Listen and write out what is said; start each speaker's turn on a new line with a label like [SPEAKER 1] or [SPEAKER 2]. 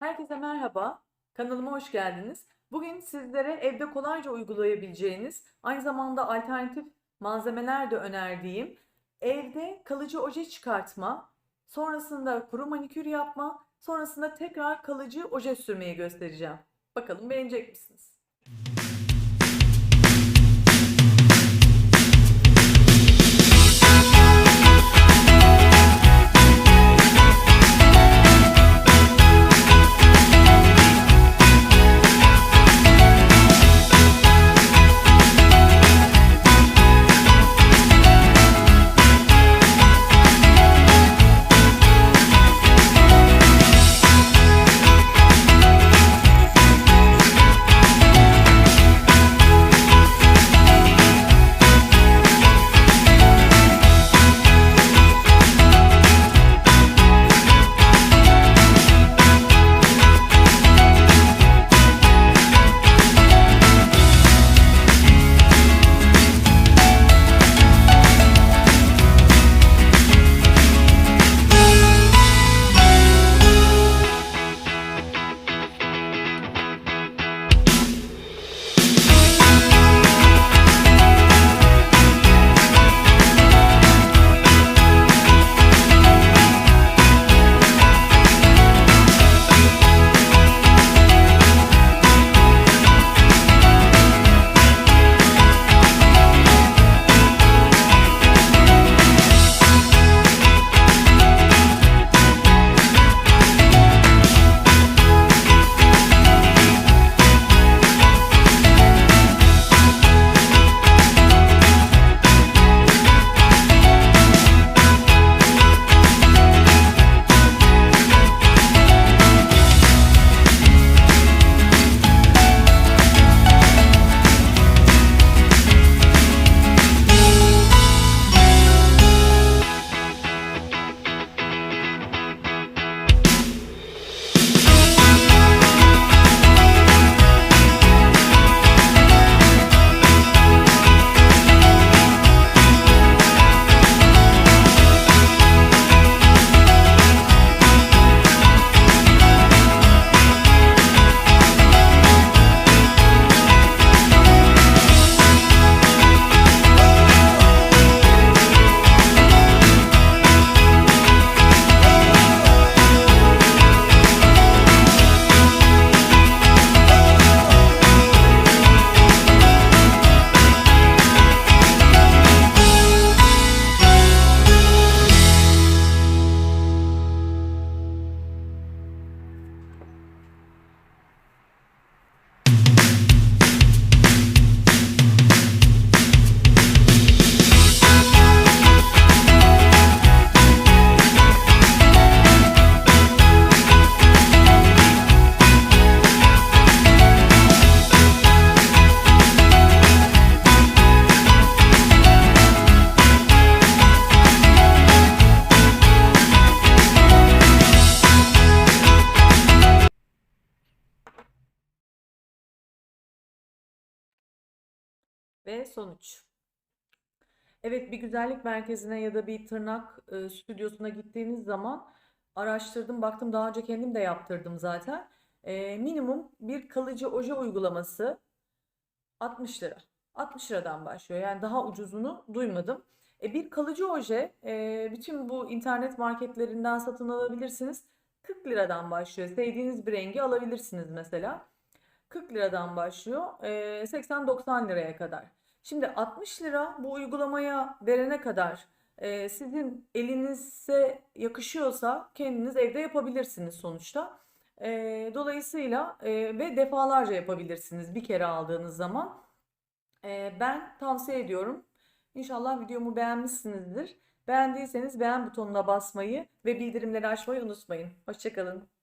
[SPEAKER 1] Herkese merhaba. Kanalıma hoş geldiniz. Bugün sizlere evde kolayca uygulayabileceğiniz, aynı zamanda alternatif malzemeler de önerdiğim, evde kalıcı oje çıkartma, sonrasında kuru manikür yapma, sonrasında tekrar kalıcı oje sürmeyi göstereceğim. Bakalım beğenecek misiniz? Ve sonuç. Evet bir güzellik merkezine ya da bir tırnak e, stüdyosuna gittiğiniz zaman araştırdım baktım daha önce kendim de yaptırdım zaten. E, minimum bir kalıcı oje uygulaması 60 lira. 60 liradan başlıyor. Yani daha ucuzunu duymadım. E, bir kalıcı oje e, bütün bu internet marketlerinden satın alabilirsiniz. 40 liradan başlıyor. Sevdiğiniz bir rengi alabilirsiniz mesela. 40 liradan başlıyor. e, 80-90 liraya kadar. Şimdi 60 lira bu uygulamaya verene kadar e, sizin elinize yakışıyorsa kendiniz evde yapabilirsiniz sonuçta. E, dolayısıyla e, ve defalarca yapabilirsiniz bir kere aldığınız zaman. E, ben tavsiye ediyorum. İnşallah videomu beğenmişsinizdir. Beğendiyseniz beğen butonuna basmayı ve bildirimleri açmayı unutmayın. Hoşçakalın.